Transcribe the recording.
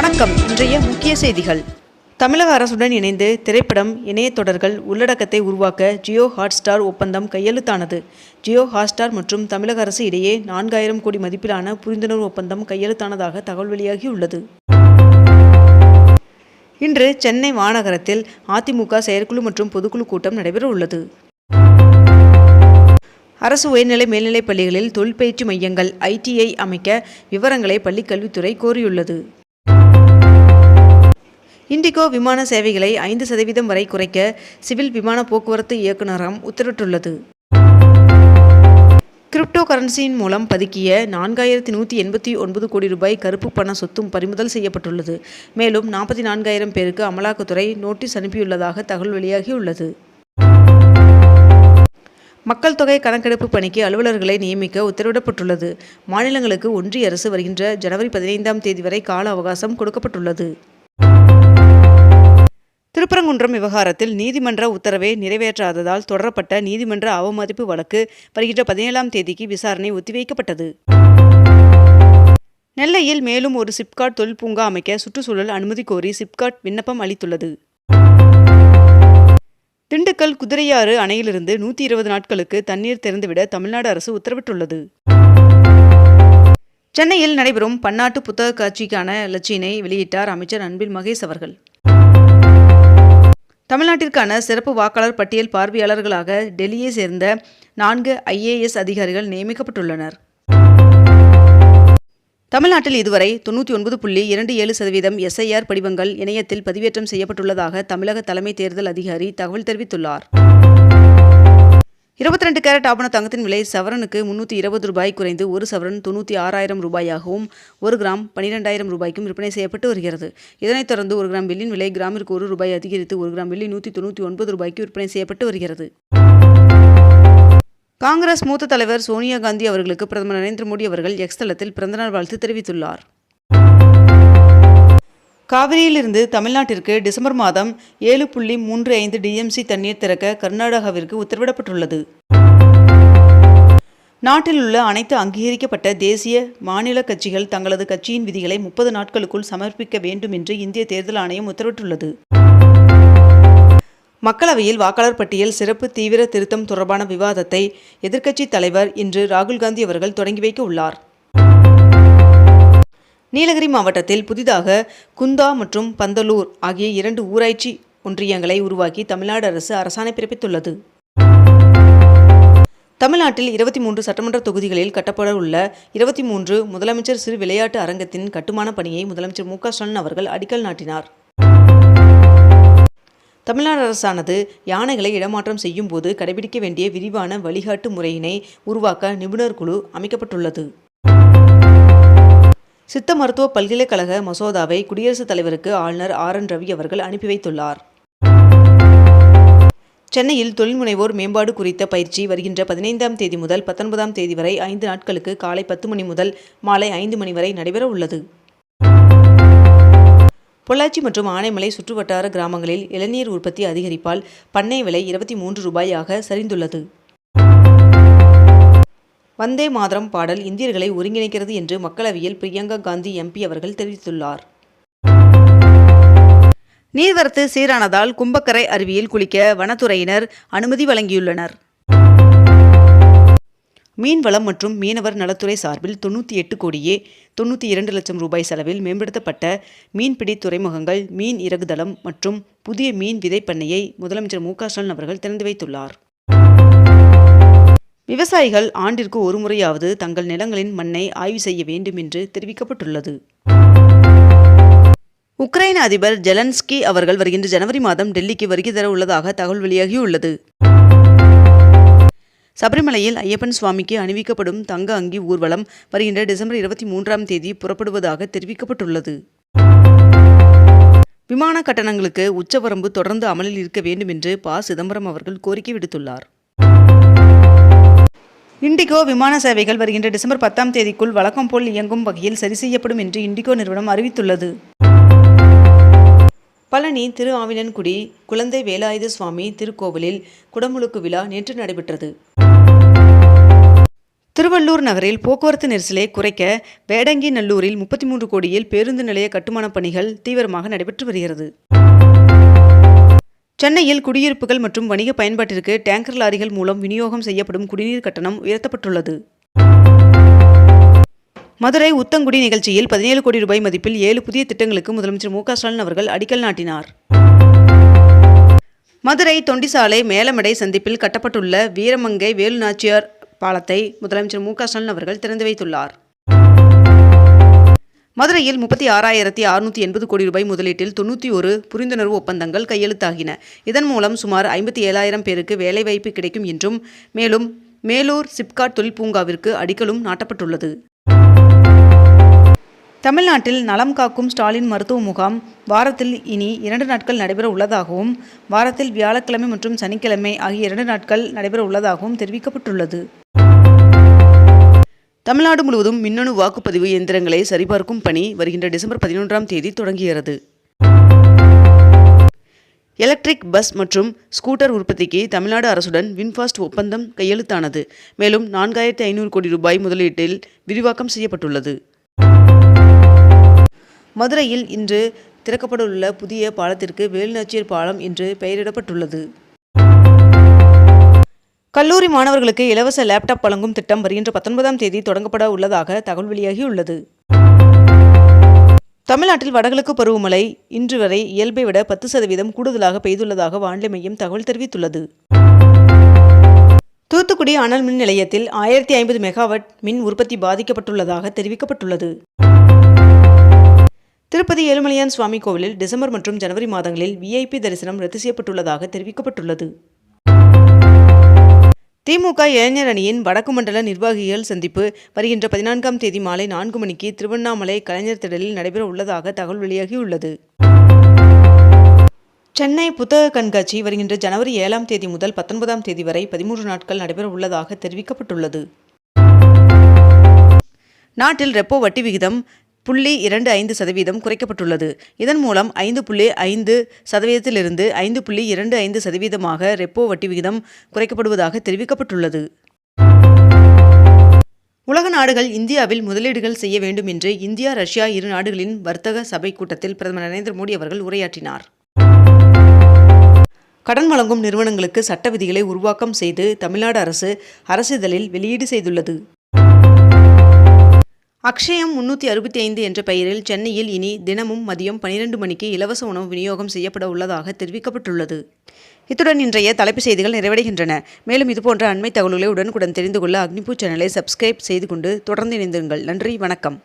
வணக்கம். இன்றைய முக்கிய செய்திகள். தமிழக அரசுடன் இணைந்து திரைப்படம் இணையத்தொடர்கள் உள்ளடக்கத்தை உருவாக்க ஜியோ ஹாட்ஸ்டார் ஒப்பந்தம் கையெழுத்தானது. ஜியோ ஹாட்ஸ்டார் மற்றும் தமிழக அரசு இடையே நான்காயிரம் கோடி மதிப்பிலான புரிந்துணர்வு ஒப்பந்தம் கையெழுத்தானதாக தகவல் வெளியாகியுள்ளது. இன்று சென்னை மாநகரத்தில் அதிமுக செயற்குழு மற்றும் பொதுக்குழு கூட்டம் நடைபெற உள்ளது அரசு உயர்நிலை மேல்நிலைப் பள்ளிகளில் தொழிற்பயிற்சி மையங்கள் ஐடிஐ அமைக்க விவரங்களை பள்ளிக்கல்வித்துறை கோரியுள்ளது. இண்டிகோ விமான சேவைகளை ஐந்து சதவீதம் வரை குறைக்க சிவில் விமான போக்குவரத்து இயக்குநரகம் உத்தரவிட்டுள்ளது. கிரிப்டோ கரன்சியின் மூலம் பதுக்கிய நான்காயிரத்தி நூற்றி எண்பத்தி ஒன்பது கோடி ரூபாய் கருப்பு பண சொத்தும் பறிமுதல் செய்யப்பட்டுள்ளது. மேலும் நாற்பத்தி நான்காயிரம் பேருக்கு அமலாக்கத்துறை நோட்டீஸ் அனுப்பியுள்ளதாக தகவல் வெளியாகியுள்ளது. மக்கள் தொகை கணக்கெடுப்பு பணிக்கு அலுவலர்களை நியமிக்க உத்தரவிடப்பட்டுள்ளது. மாநிலங்களுக்கு ஒன்றிய அரசு வருகின்ற ஜனவரி பதினைந்தாம் தேதி வரை கால அவகாசம் கொடுக்கப்பட்டுள்ளது. திருப்பரங்குன்றம் விவகாரத்தில் நீதிமன்ற உத்தரவை நிறைவேற்றாததால் தொடரப்பட்ட நீதிமன்ற அவமதிப்பு வழக்கு வருகின்ற பதினேழாம் தேதிக்கு விசாரணை ஒத்திவைக்கப்பட்டது. நெல்லையில் மேலும் ஒரு சிப்காட் தொழில் பூங்கா அமைக்க சுற்றுச்சூழல் அனுமதி கோரி சிப்காட் விண்ணப்பம் அளித்துள்ளது. திண்டுக்கல் குதிரையாறு அணையிலிருந்து நூற்றி இருபது நாட்களுக்கு தண்ணீர் திறந்துவிட தமிழ்நாடு அரசு உத்தரவிட்டுள்ளது. சென்னையில் நடைபெறும் பன்னாட்டு புத்தக காட்சிக்கான லட்சியினை வெளியிட்டார் அமைச்சர் அன்பில் மகேஷ் அவர்கள். தமிழ்நாட்டிற்கான சிறப்பு வாக்காளர் பட்டியல் பார்வையாளர்களாக டெல்லியை சேர்ந்த நான்கு ஐஏஎஸ் அதிகாரிகள் நியமிக்கப்பட்டுள்ளனர். தமிழ்நாட்டில் இதுவரை தொண்ணூற்றி ஒன்பது புள்ளி இரண்டு ஏழு சதவீதம் எஸ்ஐஆர் படிவங்கள் இணையத்தில் பதிவேற்றம் செய்யப்பட்டுள்ளதாக தமிழக தலைமை தேர்தல் அதிகாரி தகவல் தெரிவித்துள்ளார். இருபத்தி ரெண்டு கேரட் ஆபண தங்கத்தின் விலை சவரனுக்கு முன்னூற்றி இருபது ரூபாய் குறைந்து ஒரு சவரன் தொண்ணூற்றி ஆறாயிரம் ரூபாயாகவும் ஒரு கிராம் பன்னிரெண்டாயிரம் ரூபாய்க்கும் விற்பனை செய்யப்பட்டு வருகிறது. இதனைத் தொடர்ந்து ஒரு கிராம் வெள்ளியின் விலை கிராமிற்கு ஒரு ரூபாய் அதிகரித்து ஒரு கிராம் வெள்ளி நூற்றி தொண்ணூற்றி ஒன்பது ரூபாய்க்கு விற்பனை செய்யப்பட்டு வருகிறது. காங்கிரஸ் மூத்த தலைவர் சோனியா காந்தி அவர்களுக்கு பிரதமர் நரேந்திர மோடி அவர்கள் எக்ஸ் தளத்தில் பிறந்தநாள் வாழ்த்து தெரிவித்துள்ளார். காவிரியிலிருந்து தமிழ்நாட்டிற்கு டிசம்பர் மாதம் ஏழு புள்ளி மூன்று ஐந்து டிஎம்சி தண்ணீர் திறக்க கர்நாடகாவிற்கு உத்தரவிடப்பட்டுள்ளது. நாட்டில் உள்ள அனைத்து அங்கீகரிக்கப்பட்ட தேசிய மாநில கட்சிகள் தங்களது கட்சியின் விதிகளை முப்பது நாட்களுக்குள் சமர்ப்பிக்க வேண்டும் என்று இந்திய தேர்தல் ஆணையம் உத்தரவிட்டுள்ளது. மக்களவையில் வாக்காளர் பட்டியல் சிறப்பு தீவிர திருத்தம் தொடர்பான விவாதத்தை எதிர்க்கட்சித் தலைவர் இன்று ராகுல் காந்தி அவர்கள் தொடங்கி வைக்க உள்ளார். நீலகிரி மாவட்டத்தில் புதிதாக குந்தா மற்றும் பந்தலூர் ஆகிய இரண்டு ஊராட்சி ஒன்றியங்களை உருவாக்கி தமிழ்நாடு அரசு அரசாணை பிறப்பித்துள்ளது. தமிழ்நாட்டில் இருபத்தி மூன்று சட்டமன்ற தொகுதிகளில் கட்டப்பட உள்ள இருபத்தி மூன்று முதலமைச்சர் சிறு விளையாட்டு அரங்கத்தின் கட்டுமான பணியை முதலமைச்சர் மு ஸ்டாலின் அவர்கள் அடிக்கல் நாட்டினார். தமிழ்நாடு அரசானது யானைகளை இடமாற்றம் செய்யும் போது கடைபிடிக்க வேண்டிய விரிவான வழிகாட்டு முறையினை உருவாக்க நிபுணர் குழு அமைக்கப்பட்டுள்ளது. சித்த மருத்துவ பல்கலைக்கழக மசோதாவை குடியரசுத் தலைவருக்கு ஆளுநர் ஆர் என் ரவி அவர்கள் அனுப்பி வைத்துள்ளார். சென்னையில் தொழில்முனைவோர் மேம்பாடு குறித்த பயிற்சி வருகின்ற பதினைந்தாம் தேதி முதல் பத்தொன்பதாம் தேதி வரை ஐந்து நாட்களுக்கு காலை பத்து மணி முதல் மாலை ஐந்து மணி வரை நடைபெற உள்ளது. பொள்ளாச்சி மற்றும் ஆனைமலை சுற்றுவட்டார கிராமங்களில் இளநீர் உற்பத்தி அதிகரிப்பால் பண்ணை விலை இருபத்தி மூன்று ரூபாயாக சரிந்துள்ளது. வந்தே மாதரம் பாடல் இந்தியர்களை ஒருங்கிணைக்கிறது என்று மக்களவையில் பிரியங்கா காந்தி எம்பி அவர்கள் தெரிவித்துள்ளார். நீர்வரத்து சீரானதால் கும்பக்கரை அருவியில் குளிக்க வனத்துறையினர் அனுமதி வழங்கியுள்ளனர். மீன்வளம் மற்றும் மீனவர் நலத்துறை சார்பில் தொண்ணூற்றி எட்டு கோடியே தொண்ணூற்றி இரண்டு லட்சம் ரூபாய் செலவில் மேம்படுத்தப்பட்ட மீன்பிடி துறைமுகங்கள் மீன் இறகுதளம் மற்றும் புதிய மீன் விதைப்பண்ணையை முதலமைச்சர் மு க ஸ்டாலின் அவர்கள் திறந்து வைத்துள்ளார். விவசாயிகள் ஆண்டிற்கு ஒரு முறையாவது தங்கள் நிலங்களின் மண்ணை ஆய்வு செய்ய வேண்டும் என்று தெரிவிக்கப்பட்டுள்ளது. உக்ரைன் அதிபர் ஜெலன்ஸ்கி அவர்கள் வருகின்ற ஜனவரி மாதம் டெல்லிக்கு வருகை தர உள்ளதாக தகவல் வெளியாகியுள்ளது. சபரிமலையில் ஐயப்பன் சுவாமிக்கு அணிவிக்கப்படும் தங்க அங்கி ஊர்வலம் வருகின்ற டிசம்பர் இருபத்தி மூன்றாம் தேதி புறப்படுவதாக தெரிவிக்கப்பட்டுள்ளது. விமான கட்டணங்களுக்கு உச்சவரம்பு தொடர்ந்து அமலில் இருக்க வேண்டும் என்று ப. சிதம்பரம் அவர்கள் கோரிக்கை விடுத்துள்ளார். இண்டிகோ விமான சேவைகள் வருகின்ற டிசம்பர் பத்தாம் தேதிக்குள் வழக்கம் போல் இயங்கும் வகையில் சரி செய்யப்படும் என்று இண்டிகோ நிறுவனம் அறிவித்துள்ளது. பழனி திரு ஆவினன்குடி குழந்தை வேலாயுத சுவாமி திருக்கோவிலில் குடமுழுக்கு விழா நேற்று நடைபெற்றது. திருவள்ளூர் நகரில் போக்குவரத்து நெரிசலை குறைக்க வேடங்கி நல்லூரில் முப்பத்தி மூன்று கோடியில் பேருந்து நிலைய கட்டுமானப் பணிகள் தீவிரமாக நடைபெற்று வருகிறது. சென்னையில் குடியிருப்புகள் மற்றும் வணிக பயன்பாட்டிற்கு டேங்கர் லாரிகள் மூலம் விநியோகம் செய்யப்படும் குடிநீர் கட்டணம் உயர்த்தப்பட்டுள்ளது. மதுரை உத்தங்குடி நிகழ்ச்சியில் பதினேழு கோடி ரூபாய் மதிப்பில் ஏழு புதிய திட்டங்களுக்கு முதலமைச்சர் மு க ஸ்டாலின் அவர்கள் அடிக்கல் நாட்டினார். மதுரை தொண்டிசாலை மேலமடை சந்திப்பில் கட்டப்பட்டுள்ள வீரமங்கை வேலுநாச்சியார் பாலத்தை முதலமைச்சர் மு க ஸ்டாலின் அவர்கள் திறந்து வைத்துள்ளார். மதுரையில் முப்பத்தி ஆறாயிரத்தி அறுநூற்றி எண்பது கோடி ரூபாய் முதலீட்டில் தொண்ணூற்றி ஒரு புரிந்துணர்வு ஒப்பந்தங்கள் கையெழுத்தாகின. இதன் மூலம் சுமார் ஐம்பத்தி ஏழாயிரம் பேருக்கு வேலைவாய்ப்பு கிடைக்கும் என்றும் மேலும் மேலூர் சிப்காட் தொழில் பூங்காவிற்கு அடிக்கலும் நாட்டப்பட்டுள்ளது. தமிழ்நாட்டில் நலம் காக்கும் ஸ்டாலின் மருத்துவ முகாம் வாரத்தில் இனி இரண்டு நாட்கள் நடைபெற உள்ளதாகவும் வாரத்தில் வியாழக்கிழமை மற்றும் சனிக்கிழமை ஆகிய இரண்டு நாட்கள் நடைபெற உள்ளதாகவும் தெரிவிக்கப்பட்டுள்ளது. தமிழ்நாடு முழுவதும் மின்னணு வாக்குப்பதிவு இயந்திரங்களை சரிபார்க்கும் பணி வருகின்ற டிசம்பர் பதினொன்றாம் தேதி தொடங்குகிறது. எலக்ட்ரிக் பஸ் மற்றும் ஸ்கூட்டர் உற்பத்திக்கு தமிழ்நாடு அரசுடன் வின்ஃபாஸ்ட் ஒப்பந்தம் கையெழுத்தானது. மேலும் நான்காயிரத்தி ஐநூறு கோடி ரூபாய் முதலீட்டில் விரிவாக்கம் செய்யப்பட்டுள்ளது. மதுரையில் இன்று திறக்கப்படவுள்ள புதிய பாலத்திற்கு வேலுநாச்சியர் பாலம் என்று பெயரிடப்பட்டுள்ளது. கல்லூரி மாணவர்களுக்கு இலவச லேப்டாப் வழங்கும் திட்டம் வருகின்ற பத்தொன்பதாம் தேதி தொடங்கப்பட உள்ளதாக தகவல் வெளியாகியுள்ளது. தமிழ்நாட்டில் வடகிழக்கு பருவமழை இன்று வரை இயல்பை விட பத்து சதவீதம் கூடுதலாக பெய்துள்ளதாக வானிலை மையம் தகவல் தெரிவித்துள்ளது. தூத்துக்குடி அனல் மின் நிலையத்தில் ஆயிரத்தி ஐம்பது மெகாவாட் மின் உற்பத்தி பாதிக்கப்பட்டுள்ளதாக தெரிவிக்கப்பட்டுள்ளது. திருப்பதி ஏழுமலையான் சுவாமி கோவிலில் டிசம்பர் மற்றும் ஜனவரி மாதங்களில் விஐபி தரிசனம் ரத்து செய்யப்பட்டுள்ளதாக தெரிவிக்கப்பட்டுள்ளது. திமுக இளைஞர் அணியின் வடக்கு மண்டல நிர்வாகிகள் சந்திப்பு. வருகின்ற பதினான்காம் தேதி மாலை நான்கு மணிக்கு திருவண்ணாமலை கலைஞர் திடலில் நடைபெற உள்ளதாக தகவல் வெளியாகியுள்ளது. சென்னை புத்தக கண்காட்சி வருகின்ற ஜனவரி ஏழாம் தேதி முதல் பத்தொன்பதாம் தேதி வரை பதிமூன்று நாட்கள் நடைபெற உள்ளதாக தெரிவிக்கப்பட்டுள்ளது. நாட்டில் ரெப்போ வட்டி விகிதம் புள்ளி இரண்டு ஐந்து சதவீதம் குறைக்கப்பட்டுள்ளது. இதன் மூலம் ஐந்து புள்ளி ஐந்து சதவீதத்திலிருந்து ஐந்து புள்ளி இரண்டு ஐந்து சதவீதமாக ரெப்போ வட்டி விகிதம் குறைக்கப்படுவதாக தெரிவிக்கப்பட்டுள்ளது. உலக நாடுகள் இந்தியாவில் முதலீடுகள் செய்ய வேண்டும் என்று இந்தியா ரஷ்யா இரு நாடுகளின் வர்த்தக சபை கூட்டத்தில் பிரதமர் நரேந்திர மோடி அவர்கள் உரையாற்றினார். கடன் வழங்கும் நிறுவனங்களுக்கு சட்ட விதிகளை உருவாக்கம் செய்து தமிழ்நாடு அரசு அரசிதழில் வெளியீடு செய்துள்ளது. அக்ஷயம் முன்னூற்றி அறுபத்தி ஐந்து என்ற பெயரில் சென்னையில் இனி தினமும் மதியம் பனிரெண்டு மணிக்கு இலவச உணவு விநியோகம் செய்யப்பட உள்ளதாக தெரிவிக்கப்பட்டுள்ளது. இத்துடன் இன்றைய தலைப்புச் செய்திகள் நிறைவடைகின்றன. மேலும் இதுபோன்ற அண்மை தகவல்களை உடனுக்குடன் தெரிந்து கொள்ள அக்னிபூ சேனலை சப்ஸ்கிரைப் செய்து கொண்டு தொடர்ந்து இணைந்திருங்கள். நன்றி வணக்கம்.